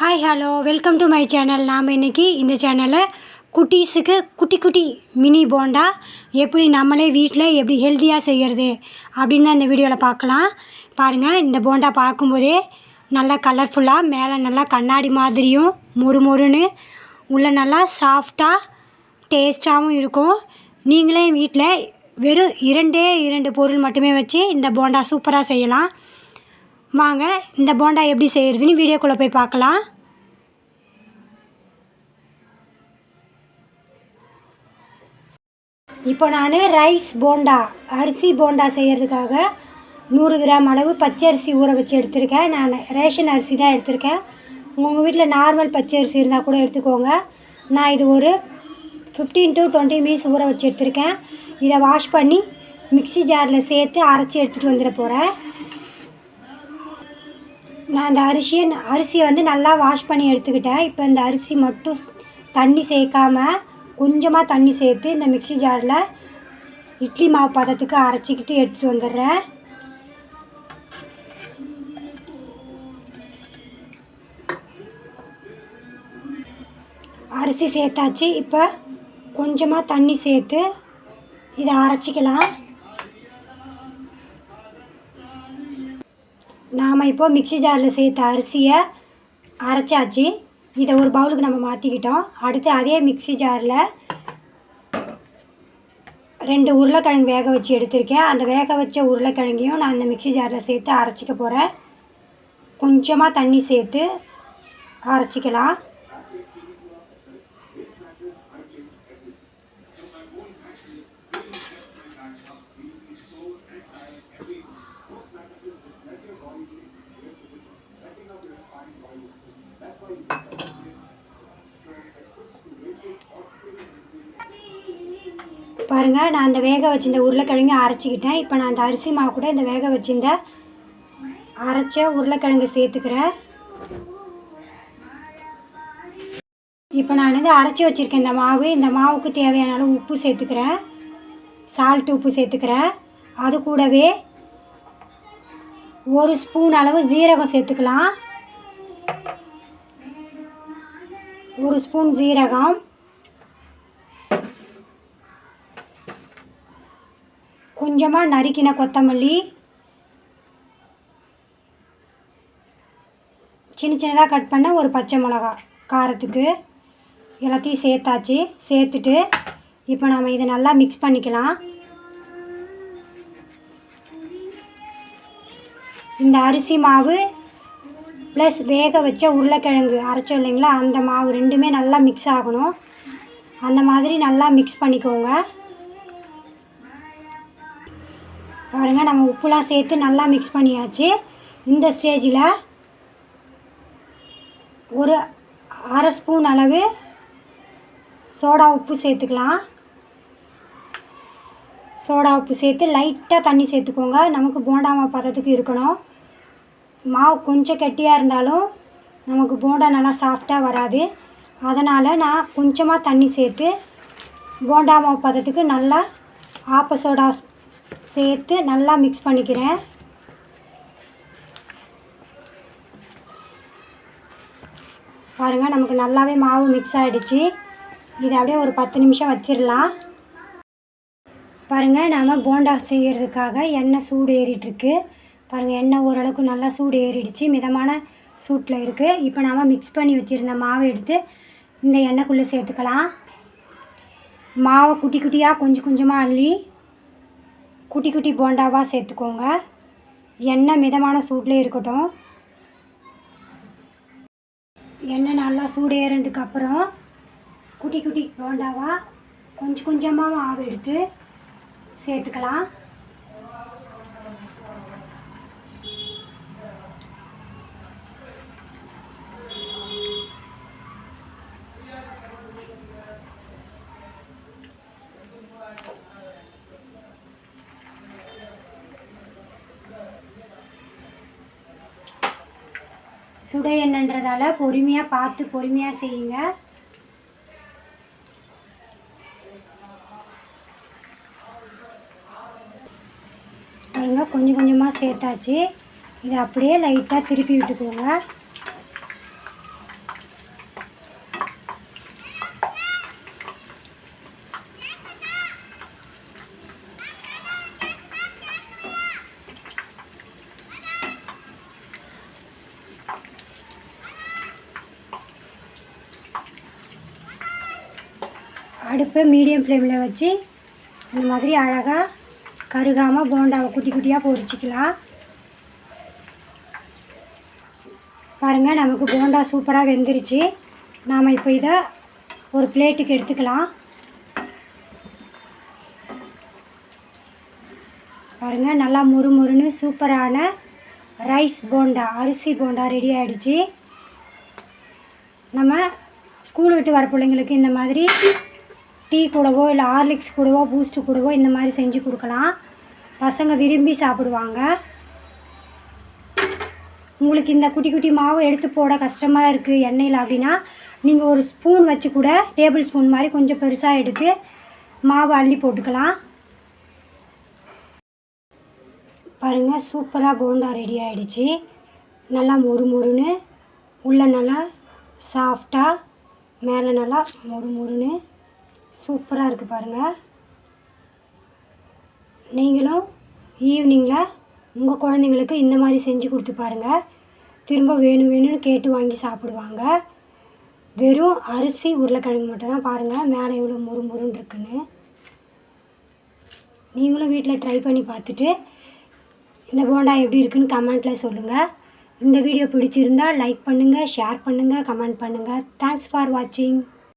Hi hello welcome to my channel நாம் இன்றைக்கி இந்த சேனலில் குட்டீஸுக்கு குட்டி குட்டி மினி போண்டா எப்படி நம்மளே வீட்டில் எப்படி ஹெல்த்தியாக செய்கிறது அப்படின்னு தான் இந்த வீடியோவில் பார்க்கலாம். பாருங்கள் இந்த போண்டா பார்க்கும்போதே நல்லா கலர்ஃபுல்லாக மேலே நல்லா கண்ணாடி மாதிரியும் மொறு மொறுன்னு உள்ளே நல்லா சாஃப்டாக டேஸ்ட்டாகவும் இருக்கும். நீங்களே வீட்டில் வெறும் இரண்டே இரண்டு பொருள் மட்டுமே வச்சு இந்த போண்டா சூப்பராக செய்யலாம். வாங்க இந்த போண்டா எப்படி செய்கிறதுன்னு வீடியோக்குள்ளே போய் பார்க்கலாம். இப்போ நான் ரைஸ் போண்டா அரிசி போண்டா செய்கிறதுக்காக நூறு கிராம் அளவு பச்சரிசி ஊற வச்சு எடுத்திருக்கேன். நான் ரேஷன் அரிசி தான் எடுத்திருக்கேன். உங்கள் வீட்டில் நார்மல் பச்சரிசி இருந்தால் கூட எடுத்துக்கோங்க. நான் இது ஒரு ஃபிஃப்டீன் டு டுவெண்ட்டி மினிட்ஸ் ஊற வச்சு எடுத்திருக்கேன். இதை வாஷ் பண்ணி மிக்ஸி ஜாரில் சேர்த்து அரைச்சி எடுத்துகிட்டு வந்துட போகிறேன் நான் இந்த அரிசியை அரிசியை வந்து நல்லா வாஷ் பண்ணி எடுத்துக்கிட்டேன். இப்போ இந்த அரிசி மட்டும் தண்ணி சேர்க்காம கொஞ்சமாக தண்ணி சேர்த்து இந்த மிக்ஸி ஜாரில் இட்லி மாவு பதத்துக்கு அரைச்சிக்கிட்டு எடுத்துகிட்டு வந்துடுறேன். அரிசி சேர்த்தாச்சு. இப்போ கொஞ்சமாக தண்ணி சேர்த்து இதை அரைச்சிக்கலாம். நம்ம இப்போ மிக்ஸி ஜாரில் சேர்த்த அரிசியை அரைச்சாச்சு. இதை ஒரு பவுலுக்கு நம்ம மாற்றிக்கிட்டோம் அடுத்து அதே மிக்ஸி ஜாரில் ரெண்டு உருளைக்கிழங்கு வேக வச்சு எடுத்திருக்கேன். அந்த வேக வச்ச உருளைக்கிழங்கையும் நான் இந்த மிக்ஸி ஜாரில் சேர்த்து அரைச்சிக்க போகிறேன் கொஞ்சமாக தண்ணி சேர்த்து அரைச்சிக்கலாம். பாருங்கள் நான் அந்த வேக வச்சிருந்த உருளைக்கிழங்கு அரைச்சிக்கிட்டேன். இப்போ நான் அந்த அரிசி மாவு கூட இந்த வேக வச்சிருந்த அரைச்ச உருளைக்கிழங்கு சேர்த்துக்கிறேன். இப்போ நான் வந்து அரைச்சி வச்சுருக்கேன் இந்த மாவு. இந்த மாவுக்கு தேவையான அளவு உப்பு சேர்த்துக்கிறேன். சால்ட் உப்பு சேர்த்துக்கிறேன். அது கூடவே ஒரு ஸ்பூன் அளவு ஜீரகம் சேர்த்துக்கலாம். ஒரு ஸ்பூன் ஜீரகம். கொஞ்சமாக நறுக்கின கொத்தமல்லி. சின்ன சின்னதாக கட் பண்ண ஒரு பச்சை மிளகா காரத்துக்கு. எல்லாத்தையும் சேர்த்தாச்சு. சேர்த்துட்டு இப்போ நம்ம இதை நல்லா மிக்ஸ் பண்ணிக்கலாம். இந்த அரிசி மாவு ப்ளஸ் வேக வச்ச உருளைக்கிழங்கு அரைச்சோம் இல்லைங்களா? அந்த மாவு ரெண்டுமே நல்லா மிக்ஸ் ஆகணும். அந்த மாதிரி நல்லா மிக்ஸ் பண்ணிக்கோங்க. பாருங்கள் நம்ம உப்புலாம் சேர்த்து நல்லா மிக்ஸ் பண்ணியாச்சு. இந்த ஸ்டேஜில் ஒரு அரை ஸ்பூன் அளவு சோடா உப்பு சேர்த்துக்கலாம். சோடா உப்பு சேர்த்து லைட்டாக தண்ணி சேர்த்துக்கோங்க. நமக்கு போண்டா மாவு பதத்துக்கு இருக்கணும். மாவு கொஞ்சம் கெட்டியாக இருந்தாலும் நமக்கு போண்டா நல்லா சாஃப்டாக வராது. அதனால் நான் கொஞ்சமாக தண்ணி சேர்த்து போண்டா மாவு பதத்துக்கு நல்லா ஆப்ப சோடா சேர்த்து நல்லா மிக்ஸ் பண்ணிக்கிறேன். பாருங்கள் நமக்கு நல்லாவே மாவு மிக்ஸ் ஆகிடுச்சு இதை அப்படியே ஒரு பத்து நிமிஷம் வச்சிடலாம். பாருங்கள் நாம் போண்டா செய்கிறதுக்காக எண்ணெய் சூடு ஏறிட்டுருக்கு. பாருங்கள் எண்ணெய் ஓரளவுக்கு நல்லா சூடு ஏறிடுச்சு. மிதமான சூட்டில் இருக்குது இப்போ நாம் மிக்ஸ் பண்ணி வச்சுருந்த மாவை எடுத்து இந்த எண்ணெய்க்குள்ளே சேர்த்துக்கலாம். மாவை குட்டி குட்டியாக கொஞ்சம் கொஞ்சமாக அள்ளி குட்டி குட்டி போண்டாவாக சேர்த்துக்கோங்க. எண்ணெய் மிதமான சூட்லேயே இருக்கட்டும். எண்ணெய் நல்லா சூடு ஏறினதுக்கு குட்டி குட்டி போண்டாவாக கொஞ்சம் கொஞ்சமாக ஆவு எடுத்து சேர்த்துக்கலாம். சுட எண்ணெய்ன்றதால பொறுமையாக பார்த்து பொறுமையாக செய்யுங்க. பாருங்க கொஞ்சம் கொஞ்சமாக சேர்த்தாச்சு. இதை அப்படியே லைட்டாக திருப்பி விட்டுக்கோங்க. அடுப்பை மீடியம் ஃப்ளேமில் வச்சு இந்த மாதிரி அழகாக கருகாமல் போண்டாவை குட்டி குட்டியாக பொரிச்சிக்கலாம். பாருங்கள் நமக்கு போண்டா சூப்பராக வெந்துருச்சு. நாம் இப்போ இதை ஒரு பிளேட்டுக்கு எடுத்துக்கலாம். பாருங்கள் நல்லா முறுமுறுன்னு சூப்பரான ரைஸ் போண்டா அரிசி போண்டா ரெடி ஆகிடுச்சு நம்ம ஸ்கூல் விட்டு வர பிள்ளைங்களுக்கு இந்த மாதிரி டீ கூடவோ இல்லை ஹார்லிக்ஸ் கூடவோ பூஸ்ட்டு கூடவோ இந்த மாதிரி செஞ்சு கொடுக்கலாம். பசங்க விரும்பி சாப்பிடுவாங்க. உங்களுக்கு இந்த குட்டி குட்டி மாவு எடுத்து போட கஷ்டமாக இருக்குது எண்ணெயில் அப்படின்னா நீங்கள் ஒரு ஸ்பூன் வச்சு கூட டேபிள் ஸ்பூன் மாதிரி கொஞ்சம் பெருசாக எடுத்து மாவு அள்ளி போட்டுக்கலாம். பாருங்கள் சூப்பராக போண்டா ரெடி ஆகிடுச்சு நல்லா மொறு மொறுன்னு உள்ளே நல்லா சாஃப்டாக மேலே நல்லா மொறு மொறுன்னு சூப்பராக இருக்குது பாருங்கள் நீங்களும் ஈவினிங்கில் உங்கள் குழந்தைங்களுக்கு இந்த மாதிரி செஞ்சு கொடுத்து பாருங்கள் திரும்ப வேணும் வேணும்னு கேட்டு வாங்கி சாப்பிடுவாங்க. வெறும் அரிசி உருளைக்கிழங்கு மட்டும் தான் பாருங்கள் மேலே எவ்வளோ மொறு மொறுன்னு இருக்குன்னு. நீங்களும் வீட்டில் ட்ரை பண்ணி பார்த்துட்டு இந்த போண்டா எப்படி இருக்குன்னு கமெண்ட்டில் சொல்லுங்கள் இந்த வீடியோ பிடிச்சிருந்தால் லைக் பண்ணுங்கள் ஷேர் பண்ணுங்கள் கமெண்ட் பண்ணுங்கள் தேங்க்ஸ் ஃபார் வாட்சிங்